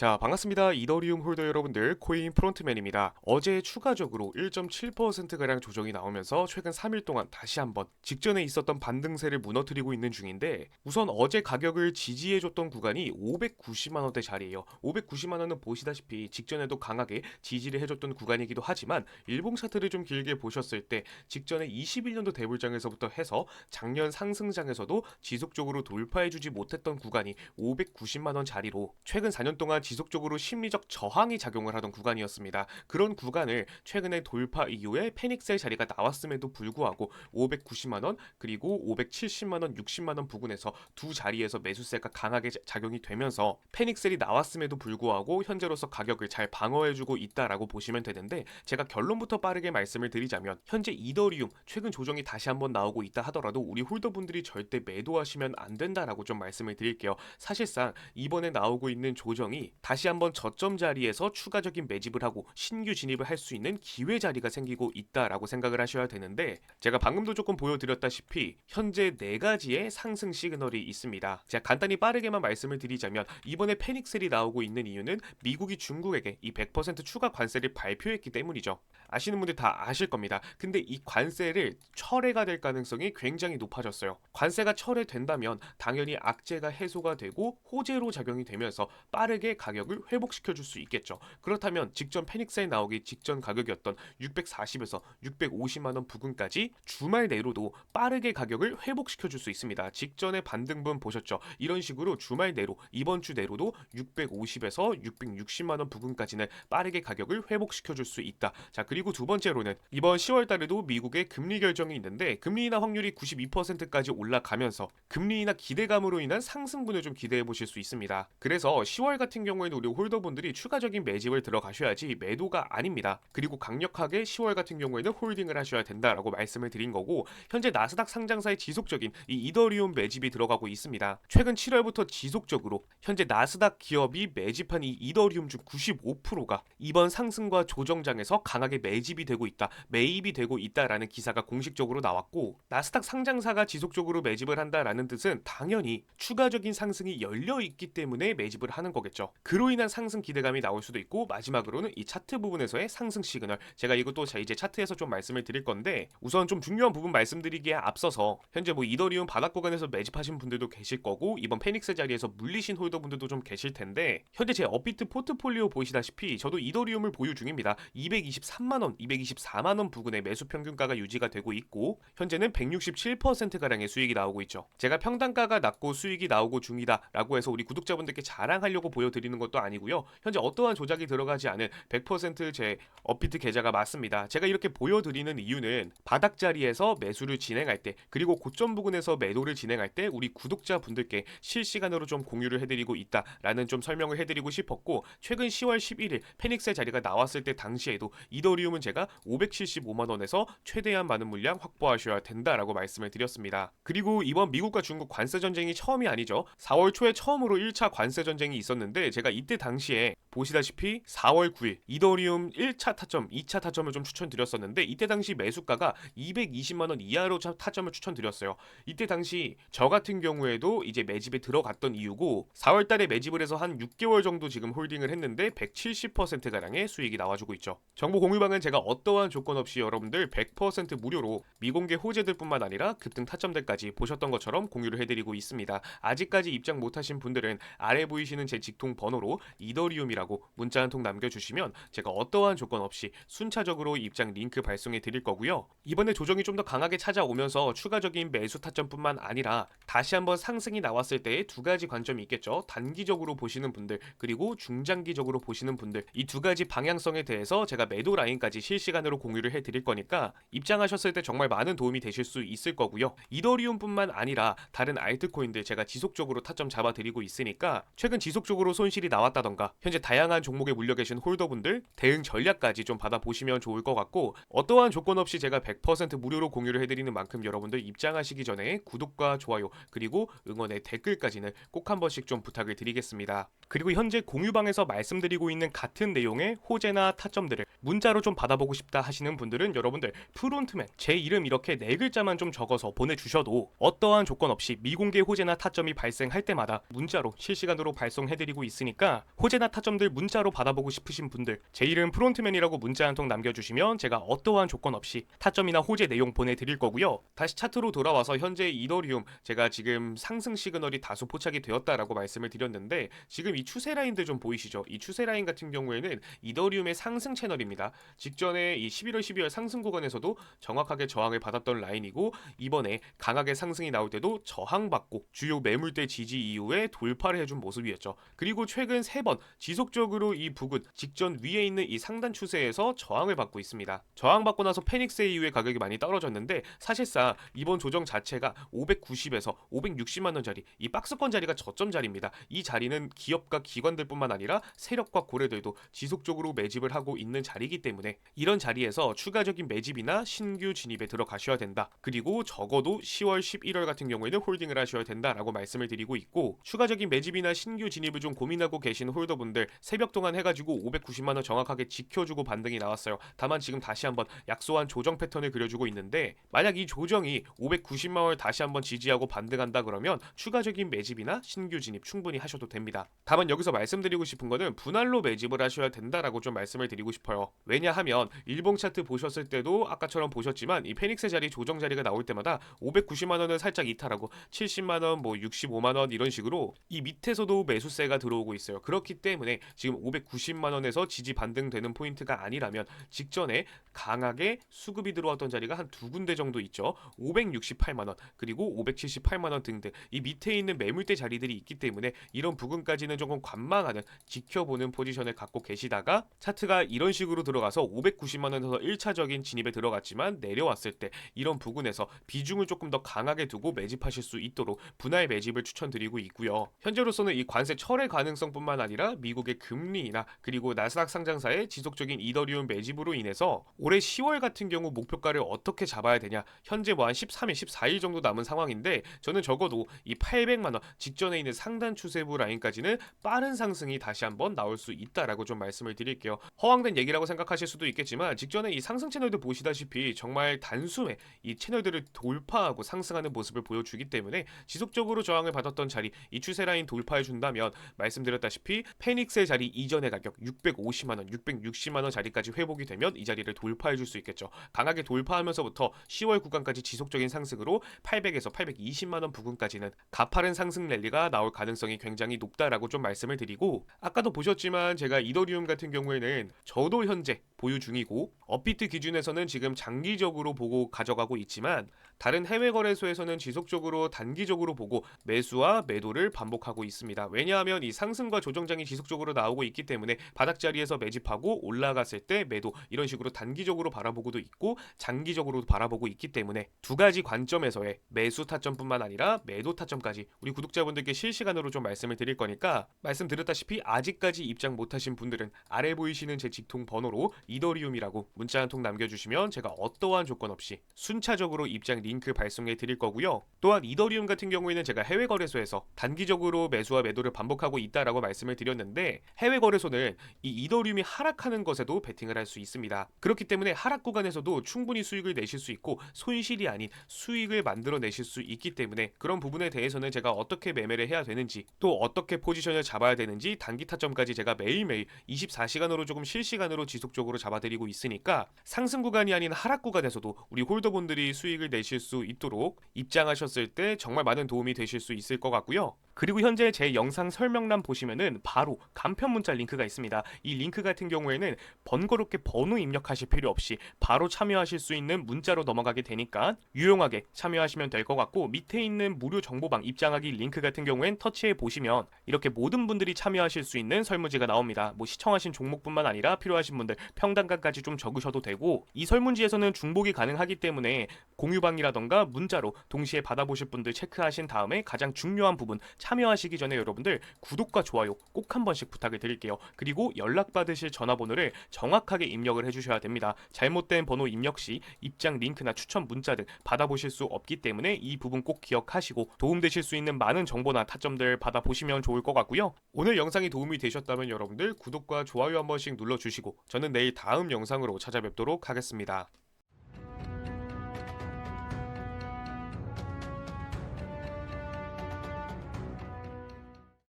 자, 반갑습니다. 이더리움 홀더 여러분들, 코인 프론트맨입니다. 어제 추가적으로 1.7%가량 조정이 나오면서 최근 3일 동안 다시 한번 직전에 있었던 반등세를 무너뜨리고 있는 중인데 우선 어제 가격을 지지해줬던 구간이 590만 원대 자리예요. 590만 원은 보시다시피 직전에도 강하게 지지를 해줬던 구간이기도 하지만 일봉 차트를 좀 길게 보셨을 때 직전에 21년도 대불장에서부터 해서 작년 상승장에서도 지속적으로 돌파해주지 못했던 구간이 590만 원 자리로 최근 4년 동안 지속적으로 심리적 저항이 작용을 하던 구간이었습니다. 그런 구간을 최근에 돌파 이후에 패닉셀 자리가 나왔음에도 불구하고 590만 원 그리고 570만 원, 60만 원 부근에서 두 자리에서 매수세가 강하게 자- 작용이 되면서 패닉셀이 나왔음에도 불구하고 현재로서 가격을 잘 방어해주고 있다라고 보시면 되는데 제가 결론부터 빠르게 말씀을 드리자면 현재 이더리움 최근 조정이 다시 한번 나오고 있다 하더라도 우리 홀더분들이 절대 매도하시면 안 된다라고 좀 말씀을 드릴게요. 사실상 이번에 나오고 있는 조정이 다시 한번 저점 자리에서 추가적인 매집을 하고 신규 진입을 할 수 있는 기회 자리가 생기고 있다라고 생각을 하셔야 되는데 제가 방금도 조금 보여드렸다시피 현재 네 가지의 상승 시그널이 있습니다. 제가 간단히 빠르게만 말씀을 드리자면 이번에 패닉셀이 나오고 있는 이유는 미국이 중국에게 이 100% 추가 관세를 발표했기 때문이죠. 아시는 분들 다 아실 겁니다. 근데 이 관세를 철회가 될 가능성이 굉장히 높아졌어요. 관세가 철회된다면 당연히 악재가 해소가 되고 호재로 작용이 되면서 빠르게 가 격을 회복시켜 줄 수 있겠죠. 그렇다면 직전 패닉셀 나오기 직전 가격이었던 640에서 650만 원 부근까지 주말 내로도 빠르게 가격을 회복시켜 줄 수 있습니다. 직전에 반등분 보셨죠? 이런 식으로 주말 내로 이번 주 내로도 650에서 660만 원 부근까지는 빠르게 가격을 회복시켜 줄 수 있다. 자, 그리고 두 번째로는 이번 10월 달에도 미국의 금리 결정이 있는데 금리 인하 확률이 92%까지 올라가면서 금리 인하 기대감으로 인한 상승분을 좀 기대해 보실 수 있습니다. 그래서 10월 같은 경우 에는 우리 홀더분들이 추가적인 매집을 들어가셔야지 매도가 아닙니다. 그리고 강력하게 10월 같은 경우에는 홀딩을 하셔야 된다라고 말씀을 드린 거고 현재 나스닥 상장사의 지속적인 이 이더리움 매집이 들어가고 있습니다. 최근 7월부터 지속적으로 현재 나스닥 기업이 매집한 이 이더리움 중 95%가 이번 상승과 조정장에서 강하게 매집이 되고 있다, 매입이 되고 있다라는 기사가 공식적으로 나왔고 나스닥 상장사가 지속적으로 매집을 한다라는 뜻은 당연히 추가적인 상승이 열려 있기 때문에 매집을 하는 거겠죠. 그로 인한 상승 기대감이 나올 수도 있고 마지막으로는 이 차트 부분에서의 상승 시그널. 제가 이것도 자 이제 차트에서 좀 말씀을 드릴 건데 우선 좀 중요한 부분 말씀드리기에 앞서서 현재 뭐 이더리움 바닥 구간에서 매집하신 분들도 계실 거고 이번 페닉스 자리에서 물리신 홀더분들도 좀 계실 텐데 현재 제 업비트 포트폴리오 보시다시피 저도 이더리움을 보유 중입니다. 223만 원, 224만 원 부근의 매수 평균가가 유지가 되고 있고 현재는 167% 가량의 수익이 나오고 있죠. 제가 평단가가 낮고 수익이 나오고 중이다라고 해서 우리 구독자분들께 자랑하려고 보여드리는 것도 아니고요. 현재 어떠한 조작이 들어가지 않은 100%제 업비트 계좌가 맞습니다. 제가 이렇게 보여드리는 이유는 바닥 자리에서 매수를 진행할 때 그리고 고점 부근에서 매도를 진행할 때 우리 구독자분들께 실시간으로 좀 공유를 해드리고 있다라는 좀 설명을 해드리고 싶었고 최근 10월 11일 페닉스의 자리가 나왔을 때 당시에도 이더리움은 제가 575만 원에서 최대한 많은 물량 확보하셔야 된다라고 말씀을 드렸습니다. 그리고 이번 미국과 중국 관세 전쟁이 처음이 아니죠. 4월 초에 처음으로 1차 관세 전쟁이 있었는데 제가 이때 당시에 보시다시피 4월 9일 이더리움 1차 타점, 2차 타점을 좀 추천드렸었는데 이때 당시 매수가가 220만 원 이하로 차- 타점을 추천드렸어요. 이때 당시 저 같은 경우에도 이제 매집에 들어갔던 이유고 4월 달에 매집을 해서 한 6개월 정도 지금 홀딩을 했는데 170% 가량의 수익이 나와주고 있죠. 정보 공유방은 제가 어떠한 조건 없이 여러분들 100% 무료로 미공개 호재들뿐만 아니라 급등 타점들까지 보셨던 것처럼 공유를 해드리고 있습니다. 아직까지 입장 못하신 분들은 아래 보이시는 제 직통 번호 로 이더리움이라고 문자 한 통 남겨주시면 제가 어떠한 조건 없이 순차적으로 입장 링크 발송해 드릴 거고요. 이번에 조정이 좀 더 강하게 찾아오면서 추가적인 매수 타점뿐만 아니라 다시 한번 상승이 나왔을 때의 두 가지 관점이 있겠죠. 단기적으로 보시는 분들 그리고 중장기적으로 보시는 분들 이 두 가지 방향성에 대해서 제가 매도 라인까지 실시간으로 공유를 해 드릴 거니까 입장하셨을 때 정말 많은 도움이 되실 수 있을 거고요. 이더리움뿐만 아니라 다른 알트코인들 제가 지속적으로 타점 잡아 드리고 있으니까 최근 지속적으로 손실 이 나왔다던가 현재 다양한 종목에 물려 계신 홀더분들 대응 전략까지 좀 받아 보시면 좋을 것 같고 어떠한 조건 없이 제가 100% 무료로 공유를 해드리는 만큼 여러분들 입장하시기 전에 구독과 좋아요 그리고 응원의 댓글까지는 꼭 한 번씩 좀 부탁을 드리겠습니다. 그리고 현재 공유방에서 말씀드리고 있는 같은 내용의 호재나 타점들을 문자로 좀 받아보고 싶다 하시는 분들은 여러분들 프론트맨 제 이름 이렇게 네 글자만 좀 적어서 보내주셔도 어떠한 조건 없이 미공개 호재나 타점이 발생할 때마다 문자로 실시간으로 발송해드리고 있으니까 호재나 타점들 문자로 받아보고 싶으신 분들 제 이름 프론트맨이라고 문자 한 통 남겨주시면 제가 어떠한 조건 없이 타점이나 호재 내용 보내드릴 거고요. 다시 차트로 돌아와서 현재 이더리움 제가 지금 상승 시그널이 다소 포착이 되었다라고 말씀을 드렸는데 지금 이 추세 라인들 좀 보이시죠? 이 추세 라인 같은 경우에는 이더리움의 상승 채널입니다. 직전에 이 11월 12월 상승 구간에서도 정확하게 저항을 받았던 라인이고 이번에 강하게 상승이 나올 때도 저항받고 주요 매물대 지지 이후에 돌파를 해준 모습이었죠. 그리고 최근 세번 지속적으로 이 부근 직전 위에 있는 이 상단 추세에서 저항을 받고 있습니다. 저항받고 나서 페닉스 이후에 가격이 많이 떨어졌는데 사실상 이번 조정 자체가 590에서 560만 원짜리 이 박스권 자리가 저점 자리입니다. 이 자리는 기업 과 기관들뿐만 아니라 세력과 고래들도 지속적으로 매집을 하고 있는 자리이기 때문에 이런 자리에서 추가적인 매집이나 신규 진입에 들어가셔야 된다. 그리고 적어도 10월 11월 같은 경우에는 홀딩을 하셔야 된다라고 말씀을 드리고 있고 추가적인 매집이나 신규 진입을 좀 고민하고 계신 홀더분들 새벽 동안 해가지고 590만 원 정확하게 지켜주고 반등이 나왔어요. 다만 지금 다시 한번 약소한 조정 패턴을 그려주고 있는데 만약 이 조정이 590만 원을 다시 한번 지지하고 반등한다 그러면 추가적인 매집이나 신규 진입 충분히 하셔도 됩니다. 다만 여기서 말씀드리고 싶은 거는 분할로 매집을 하셔야 된다라고 좀 말씀을 드리고 싶어요. 왜냐하면 일봉 차트 보셨을 때도 아까처럼 보셨지만 이 페닉스 자리 조정 자리가 나올 때마다 590만 원을 살짝 이탈하고 70만 원, 뭐 65만 원 이런 식으로 이 밑에서도 매수세가 들어오고 있어요. 그렇기 때문에 지금 590만 원에서 지지 반등되는 포인트가 아니라면 직전에 강하게 수급이 들어왔던 자리가 한 두 군데 정도 있죠. 568만 원 그리고 578만 원 등등 이 밑에 있는 매물대 자리들이 있기 때문에 이런 부분까지는 조금 관망하는 지켜보는 포지션을 갖고 계시다가 차트가 이런 식으로 들어가서 590만 원에서 1차적인 진입에 들어갔지만 내려왔을 때 이런 부분에서 비중을 조금 더 강하게 두고 매집하실 수 있도록 분할 매집을 추천드리고 있고요. 현재로서는 이 관세 철회 가능성뿐만 아니라 미국의 금리나 그리고 나스닥 상장사의 지속적인 이더리움 매집으로 인해서 올해 10월 같은 경우 목표가를 어떻게 잡아야 되냐 현재 뭐 한 13일, 14일 정도 남은 상황인데 저는 적어도 이 800만 원 직전에 있는 상단 추세부 라인까지는 빠른 상승이 다시 한번 나올 수 있다라고 좀 말씀을 드릴게요. 허황된 얘기라고 생각하실 수도 있겠지만 직전에 이 상승 채널들 보시다시피 정말 단숨에 이 채널들을 돌파하고 상승하는 모습을 보여주기 때문에 지속적으로 저항을 받았던 자리 이 추세 라인 돌파해 준다면 말씀드렸다시피 페닉스의 자리 이전의 가격 650만 원, 660만 원 자리까지 회복이 되면 이 자리를 돌파해 줄 수 있겠죠. 강하게 돌파하면서부터 10월 구간까지 지속적인 상승으로 800에서 820만 원 부근까지는 가파른 상승 랠리가 나올 가능성이 굉장히 높다라고 좀 말씀을 드리고 아까도 보셨지만 제가 이더리움 같은 경우에는 저도 현재 보유 중이고 업비트 기준에서는 지금 장기적으로 보고 가져가고 있지만 다른 해외 거래소에서는 지속적으로 단기적으로 보고 매수와 매도를 반복하고 있습니다. 왜냐하면 이 상승과 조정장이 지속적으로 나오고 있기 때문에 바닥 자리에서 매집하고 올라갔을 때 매도 이런 식으로 단기적으로 바라보고도 있고 장기적으로도 바라보고 있기 때문에 두 가지 관점에서의 매수 타점뿐만 아니라 매도 타점까지 우리 구독자분들께 실시간으로 좀 말씀을 드릴 거니까 말씀 드렸다시피 아직까지 입장 못하신 분들은 아래 보이시는 제 직통 번호로 이더리움이라고 문자 한 통 남겨주시면 제가 어떠한 조건 없이 순차적으로 입장 링크 발송해 드릴 거고요. 또한 이더리움 같은 경우에는 제가 해외 거래소에서 단기적으로 매수와 매도를 반복하고 있다라고 말씀을 드렸는데 해외 거래소는 이 이더리움이 하락하는 것에도 베팅을 할 수 있습니다. 그렇기 때문에 하락 구간에서도 충분히 수익을 내실 수 있고 손실이 아닌 수익을 만들어 내실 수 있기 때문에 그런 부분에 대해서는 제가 어떻게 매매를 해야 되는지 또 어떻게 포지션을 잡아야 되는지 단기 타점까지 제가 매일매일 24시간으로 조금 실시간으로 지속적으로 잡아드리고 있으니까 상승 구간이 아닌 하락 구간에서도 우리 홀더분들이 수익을 내실 수 있도록 입장하셨을 때 정말 많은 도움이 되실 수 있을 것 같고요. 그리고 현재 제 영상 설명란 보시면은 바로 간편 문자 링크가 있습니다. 이 링크 같은 경우에는 번거롭게 번호 입력하실 필요 없이 바로 참여하실 수 있는 문자로 넘어가게 되니까 유용하게 참여하시면 될 것 같고 밑에 있는 무료 정보방 입장하기 링크 같은 경우엔 터치해 보시면 이렇게 모든 분들이 참여하실 수 있는 설문지가 나옵니다. 뭐 시청하신 종목뿐만 아니라 필요하신 분들 평단가까지 좀 적으셔도 되고 이 설문지에서는 중복이 가능하기 때문에 공유방이라던가 문자로 동시에 받아보실 분들 체크하신 다음에 가장 중요한 부분 참여하시기 전에 여러분들 구독과 좋아요 꼭 한 번씩 부탁을 드릴게요. 그리고 연락받으실 전화번호를 정확하게 입력을 해주셔야 됩니다. 잘못된 번호 입력 시 입장 링크나 추천 문자 등 받아보실 수 없기 때문에 이 부분 꼭 기억하시고 도움되실 수 있는 많은 정보나 타점들 받아보시면 좋을 것 같고요. 오늘 영상이 도움이 되셨다면 여러분들 구독과 좋아요 한 번씩 눌러주시고 저는 내일 다음 영상으로 찾아뵙도록 하겠습니다.